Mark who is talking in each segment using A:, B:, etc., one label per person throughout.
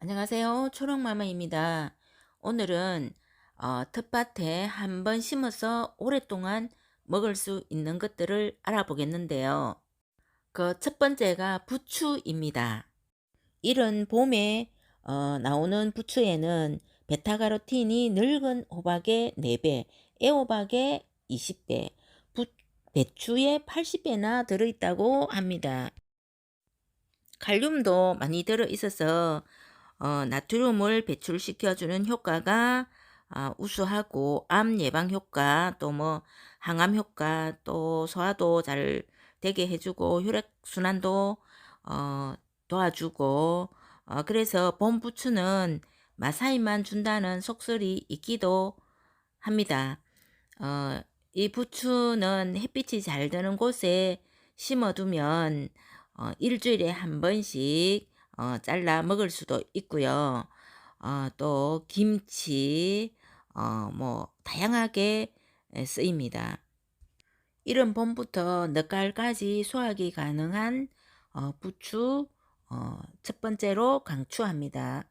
A: 안녕하세요. 초록마마입니다. 오늘은 어, 텃밭에 한 번 심어서 오랫동안 먹을 수 있는 것들을 알아보겠는데요. 그 첫 번째가 부추입니다. 이런 봄에 어, 나오는 부추에는 베타카로틴이 늙은 호박의 4배, 애호박의 20배, 부, 배추의 80배나 들어있다고 합니다. 칼륨도 많이 들어있어서 어, 나트륨을 배출시켜주는 효과가 아, 우수하고 암 예방 효과 또 뭐 항암 효과 또 소화도 잘 되게 해주고 혈액 순환도 어, 도와주고 어, 그래서 봄 부추는 마사이만 준다는 속설이 있기도 합니다. 어, 이 부추는 햇빛이 잘 드는 곳에 심어두면 어, 일주일에 한 번씩 어, 잘라 먹을 수도 있고요. 어, 또 김치, 어, 뭐 다양하게 에, 쓰입니다. 이런 봄부터 늦가을까지 수확이 가능한 어, 부추 어, 첫 번째로 강추합니다.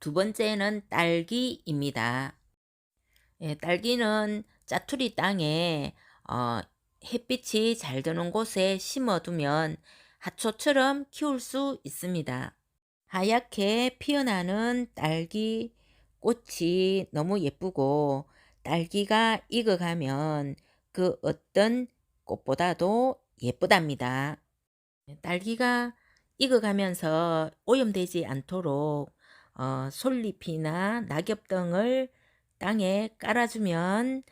A: 두 번째는 딸기입니다. 예, 딸기는 짜투리 땅에 어, 햇빛이 잘 드는 곳에 심어두면 하초처럼 키울 수 있습니다. 하얗게 피어나는 딸기 꽃이 너무 예쁘고 딸기가 익어가면 그 어떤 꽃보다도 예쁘답니다. 딸기가 익어가면서 오염되지 않도록 어, 솔잎이나 낙엽 등을 땅에 깔아주면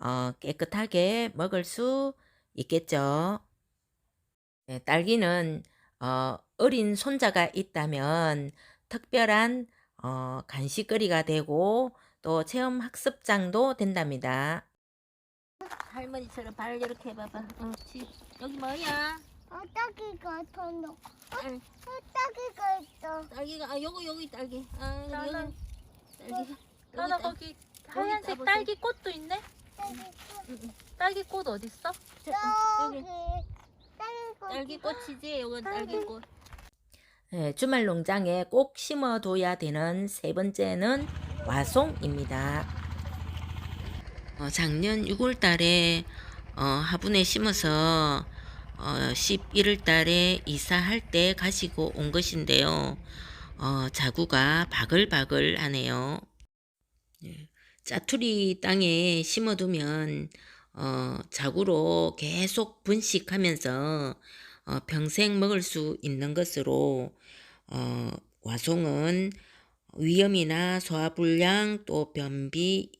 A: 어, 깨끗하게 먹을 수 있겠죠. 네, 딸기는 어, 어린 손자가 있다면 특별한 어, 간식거리가 되고 또 체험 학습장도 된답니다. 할머니처럼 발 이렇게 해봐봐. 어, 지, 여기 뭐야?
B: 어, 딸기가 더 넣고. 어,
A: 응.
B: 어, 딸기가 있어.
A: 딸기가 아 요거 여기 딸기. 아
C: 나는-
A: 여기 딸기.
C: 나나
A: 따-
C: 거기 하얀색
A: 따보세요.
C: 딸기 꽃도 있네.
B: 딸기,
C: 딸기 꽃 어디 있어?
B: 여기.
A: 여기
B: 딸기.
A: 딸기 꽃이지. 요건
C: 딸기.
A: 딸기 꽃. 네, 주말 농장에 꼭 심어둬야 되는 세 번째는 와송입니다. 어, 작년 6월 달에 어, 화분에 심어서 어, 11월 달에 이사할 때 가지고 온 것인데요. 어, 자구가 바글바글 하네요. 예, 짜투리 땅에 심어두면 어, 자구로 계속 분식하면서 어, 평생 먹을 수 있는 것으로 어, 와송은 위염이나 소화불량 또 변비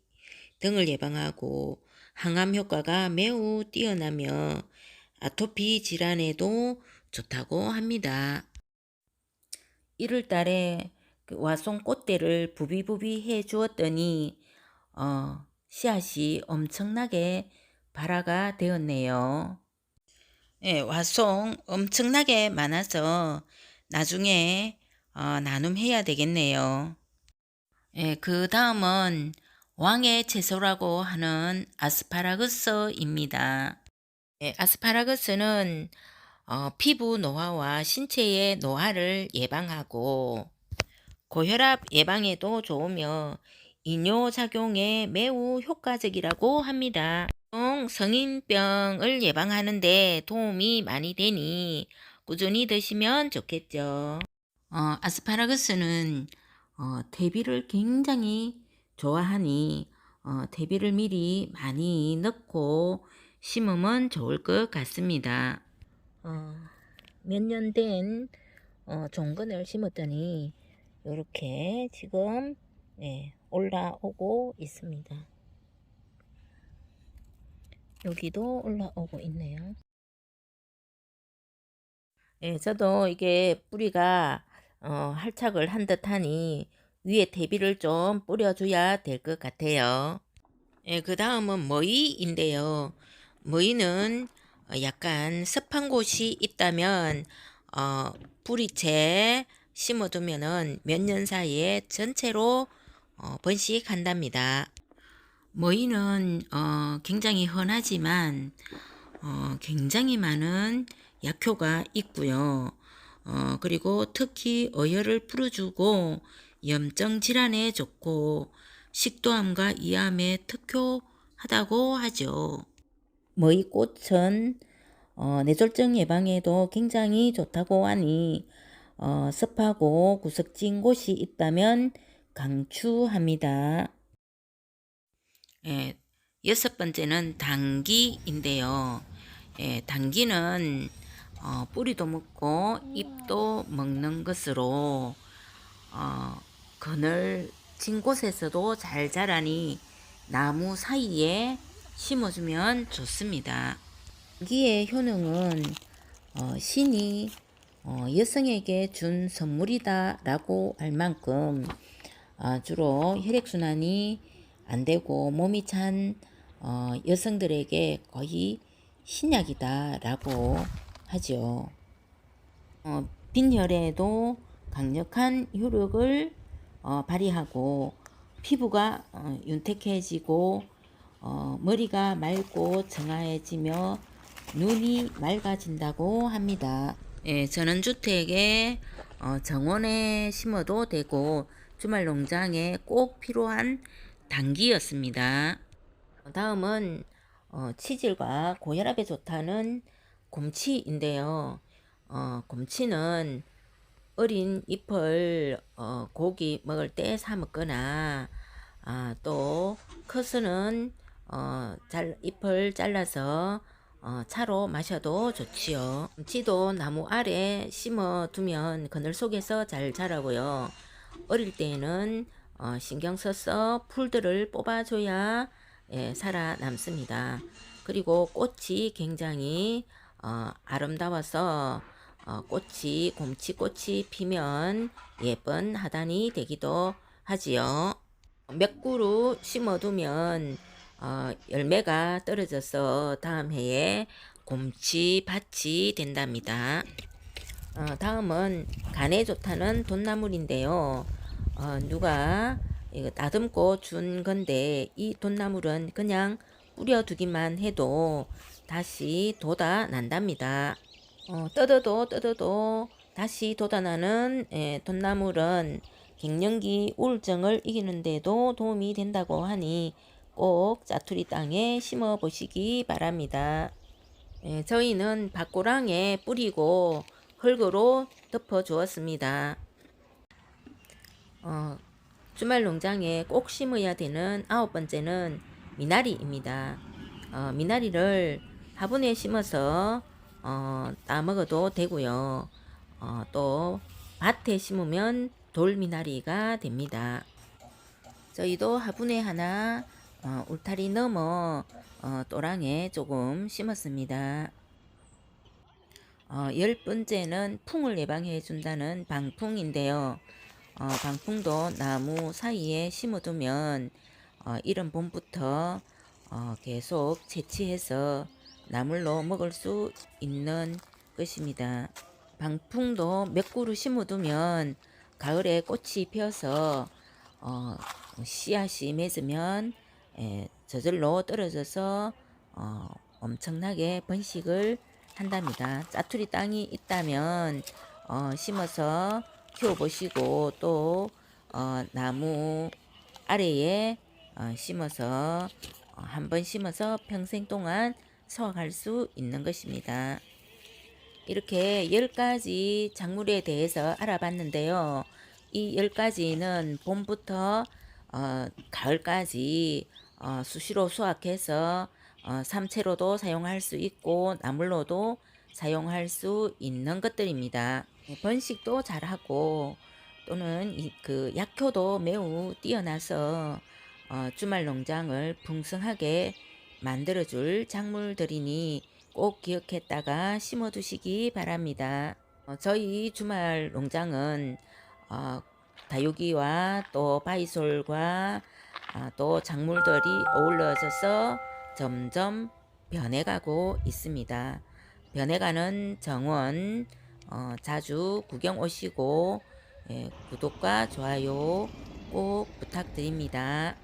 A: 등을 예방하고 항암 효과가 매우 뛰어나며 아토피 질환에도 좋다고 합니다. 1월 달에 그 와송 꽃대를 부비부비 해 주었더니 어, 씨앗이 엄청나게 발화가 되었네요. 예, 와송 엄청나게 많아서 나중에 어, 나눔해야 되겠네요. 예, 그 다음은 왕의 채소라고 하는 아스파라거스입니다. 예, 아스파라거스는 어, 피부 노화와 신체의 노화를 예방하고 고혈압 예방에도 좋으며 이뇨작용에 매우 효과적이라고 합니다. 성인병을 예방하는데 도움이 많이 되니 꾸준히 드시면 좋겠죠. 어, 아스파라거스는 어, 대비를 굉장히 좋아하니 어, 대비를 미리 많이 넣고 심으면 좋을 것 같습니다. 어, 몇 년 된 어, 종근을 심었더니 이렇게 지금 네, 올라오고 있습니다. 여기도 올라오고 있네요. 예, 저도 이게 뿌리가 어, 활착을 한 듯하니 위에 대비를 좀 뿌려줘야 될 것 같아요. 예, 그 다음은 머위인데요. 머위는 어, 약간 습한 곳이 있다면 어, 뿌리채 심어두면은 몇년 사이에 전체로 어, 번식한답니다. 머위는 어, 굉장히 흔하지만 어, 굉장히 많은 약효가 있고요. 어, 그리고 특히 어혈을 풀어주고 염증 질환에 좋고 식도암과 이암에 특효하다고 하죠. 머위꽃은 어, 뇌졸중 예방에도 굉장히 좋다고 하니 어, 습하고 구석진 곳이 있다면 강추합니다. 예, 여섯 번째는 당기인데요. 예, 당기는 어, 뿌리도 먹고 잎도 먹는 것으로 어, 그늘 진 곳에서도 잘 자라니 나무 사이에 심어주면 좋습니다. 당기의 효능은 어, 신이 어, 여성에게 준 선물이다 라고 할 만큼 어, 주로 혈액순환이 안 되고 몸이 찬 어, 여성들에게 거의 신약이다라고 하죠. 어, 빈혈에도 강력한 효력을 어, 발휘하고 피부가 어, 윤택해지고 어, 머리가 맑고 정화해지며 눈이 맑아진다고 합니다. 예, 전원주택에 어, 정원에 심어도 되고 주말 농장에 꼭 필요한 당기였습니다. 다음은 어, 치질과 고혈압에 좋다는 곰치인데요. 어, 곰치는 어린 잎을 어, 고기 먹을 때 사 먹거나 아, 또 커서는 어, 잘, 잎을 잘라서 어, 차로 마셔도 좋지요. 곰치도 나무 아래 심어 두면 그늘 속에서 잘 자라고요. 어릴 때에는 어, 신경 써서 풀들을 뽑아줘야 예, 살아남습니다. 그리고 꽃이 굉장히 어, 아름다워서 어, 꽃이 곰치꽃이 피면 예쁜 하단이 되기도 하지요. 몇 그루 심어두면 어, 열매가 떨어져서 다음 해에 곰치밭이 된답니다. 어, 다음은 간에 좋다는 돈나물인데요. 어, 누가 이거 다듬고 준 건데 이 돈나물은 그냥 뿌려두기만 해도 다시 돋아난답니다. 어, 뜯어도 뜯어도 다시 돋아나는 예, 돈나물은 갱년기 우울증을 이기는데도 도움이 된다고 하니 꼭 짜투리 땅에 심어 보시기 바랍니다. 예, 저희는 밭고랑에 뿌리고 흙으로 덮어 주었습니다. 어, 주말 농장에 꼭 심어야 되는 아홉 번째는 미나리입니다. 어, 미나리를 화분에 심어서 어, 따먹어도 되고요. 어, 또 밭에 심으면 돌미나리가 됩니다. 저희도 화분에 하나 어, 울타리 넘어 어, 또랑에 조금 심었습니다. 어, 열 번째는 풍을 예방해 준다는 방풍인데요. 어, 방풍도 나무 사이에 심어두면 어, 이런 봄부터 어, 계속 채취해서 나물로 먹을 수 있는 것입니다. 방풍도 몇 그루 심어두면 가을에 꽃이 피어서 어, 씨앗이 맺으면 에, 저절로 떨어져서 어, 엄청나게 번식을 한답니다. 짜투리 땅이 있다면 어, 심어서 키워보시고 또 어, 나무 아래에 어, 심어서 어, 한번 심어서 평생 동안 수확할 수 있는 것입니다. 이렇게 10가지 작물에 대해서 알아봤는데요. 이 10가지는 봄부터 어, 가을까지 어, 수시로 수확해서 어, 삼채로도 사용할 수 있고 나물로도 사용할 수 있는 것들입니다. 번식도 잘하고 또는 이, 그 약효도 매우 뛰어나서 어, 주말 농장을 풍성하게 만들어줄 작물들이니 꼭 기억했다가 심어두시기 바랍니다. 어, 저희 주말 농장은 어, 다육이와 또 바이솔과 아, 또 작물들이 어우러져서 점점 변해가고 있습니다. 변해가는 정원 어, 자주 구경 오시고 예, 구독과 좋아요 꼭 부탁드립니다.